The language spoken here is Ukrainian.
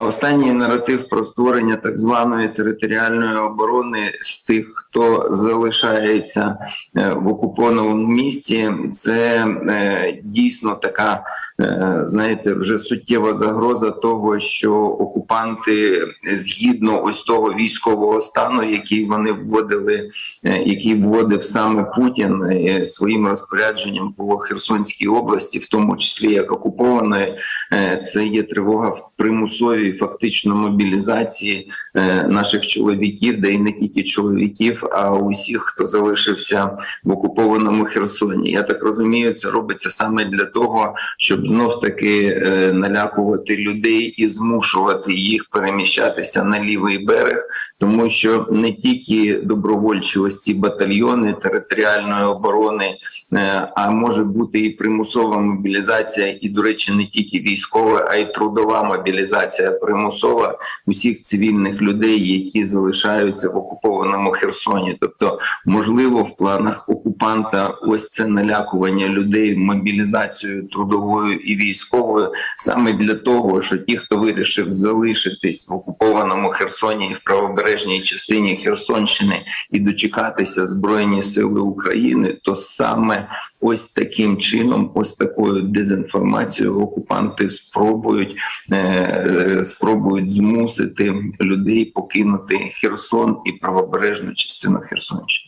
Останній наратив про створення так званої територіальної оборони з тих, хто залишається е, в окупованому місті, це е, дійсно така, знаєте, вже суттєва загроза того, що окупанти згідно ось того військового стану, який вони вводили, е, який вводив саме Путін е, своїм розпорядженням по Херсонській області, в тому числі як окупованої, е, це є тривога в примусовій фактично мобілізації е, наших чоловіків, де і не тільки чоловіків, а усіх, хто залишився в окупованому Херсоні. Я так розумію, це робиться саме для того, щоб знов таки е, налякувати людей і змушувати їх переміщатися на лівий берег, тому що не тільки добровольчі ось ці батальйони територіальної оборони, е, а може бути і примусова мобілізація, і, до речі, не тільки військова, а й трудова мобілізація примусова усіх цивільних людей, які залишаються в окупованому Херсоні. Тобто, можливо, в планах окупанта ось це налякування людей мобілізацією трудовою і військовою, саме для того, що ті, хто вирішив залишитись в окупованому Херсоні і в правобережній частині Херсонщини і дочекатися збройні сили України, то саме ось таким чином, ось такою дезінформацією окупанти спробують е, спробують змусити людей покинути Херсон і правобережну частину Херсонщини.